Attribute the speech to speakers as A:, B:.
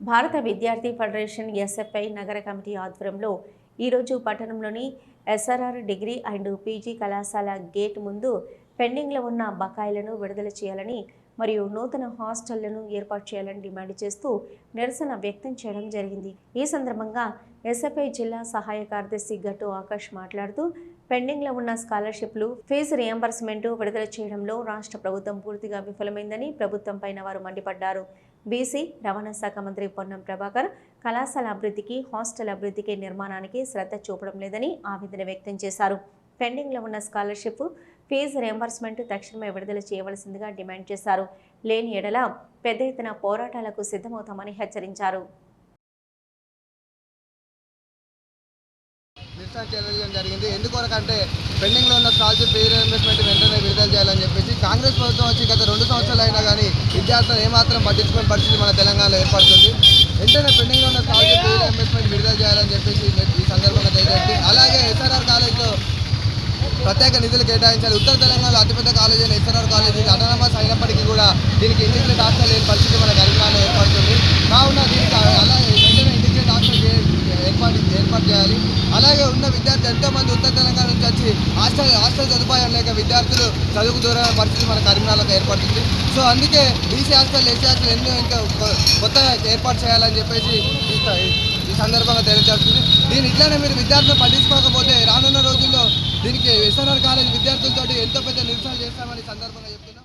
A: భారత విద్యార్థి federation SFI నగర కమిటీ ఆధ్వర్యంలో ఈరోజు పట్టణంలోని ఎస్ఆర్ఆర్ డిగ్రీ అండ్ పీజీ కళాశాల గేట్ ముందు పెండింగ్లో ఉన్న బకాయిలను విడుదల చేయాలని మరియు నూతన హాస్టళ్ళను ఏర్పాటు చేయాలని డిమాండ్ చేస్తూ నిరసన వ్యక్తం చేయడం జరిగింది. ఈ సందర్భంగా ఎస్ఎఫ్ఐ జిల్లా సహాయ కార్యదర్శి గట్టు ఆకాష్ మాట్లాడుతూ పెండింగ్లో ఉన్న స్కాలర్షిప్లు ఫీజు రియంబర్స్మెంట్ విడుదల చేయడంలో రాష్ట్ర ప్రభుత్వం పూర్తిగా విఫలమైందని ప్రభుత్వంపైన వారు మండిపడ్డారు. బీసీ రవాణా శాఖ మంత్రి పొన్నం ప్రభాకర్ కళాశాల అభివృద్ధికి హాస్టల్ అభివృద్ధికి నిర్మాణానికి శ్రద్ధ చూపడం లేదని ఆవేదన వ్యక్తం చేశారు. పెండింగ్లో ఉన్న స్కాలర్షిప్ ఫీజు రియంబర్స్మెంట్ తక్షణమే విడుదల చేయవలసిందిగా డిమాండ్ చేశారు. లేని ఎడల పెద్ద ఎత్తున పోరాటాలకు సిద్ధమవుతామని హెచ్చరించారు.
B: నిరసన చేయడం జరిగింది. ఎందుకొరకంటే పెండింగ్లో ఉన్న స్కాలర్షిప్ ఫీ వెంటనే విడుదల చేయాలని చెప్పేసి కాంగ్రెస్ ప్రభుత్వం వచ్చి గత రెండు సంవత్సరాలు అయినా కానీ విద్యార్థులను ఏమాత్రం పట్టించుకునే పరిస్థితి మన తెలంగాణలో ఏర్పడుతుంది. వెంటనే పెండింగ్లో ఉన్న స్కాలర్షిప్ ఫీ విడుదల చేయాలని చెప్పేసి ఈ సందర్భంగా తెలియజేయండి అలాగే ఎస్ఆర్ఆర్ కాలేజ్లో ప్రత్యేక నిధులు కేటాయించాలి. ఉత్తర తెలంగాణలో అతిపెద్ద కాలేజీ అయిన ఎస్ఆర్ఆర్ కాలేజీ అటానమస్ అయినప్పటికీ కూడా దీనికి ఇంటిగ్రేట్ రాష్ట్రాలు లేని పరిస్థితి మన తెలంగాణలో ఏర్పడుతుంది. కావున దీనికి అలాగే వెంటనే ఇంటిగ్రేట్ హాస్టల్ చే- ఏర్పాటు చేయాలి అలాగే ఉన్న విద్యార్థులు ఎంతో మంది ఉత్తర తెలంగాణ నుంచి వచ్చి హాస్టల్ హాస్టల్ సదుపాయం లేక విద్యార్థులు చదువుకు దూరమైన పరిస్థితి మన కరీంనగర్లో ఏర్పడుతుంది. సో అందుకే బీసీ హాస్టల్ ఎస్సీ హాస్టల్ ఎన్నో ఇంకా కొత్తగా ఏర్పాటు చేయాలని చెప్పేసి ఈ- సందర్భంగా తెలియజేస్తుంది. దీని ఇట్లానే మీరు విద్యార్థులు పట్టించుకోకపోతే రానున్న రోజుల్లో దీనికి ఎస్ఆర్ఆర్ కాలేజ్ విద్యార్థులతో ఎంతో పెద్ద నిరసనలు చేస్తామని సందర్భంగా చెప్తున్నాం.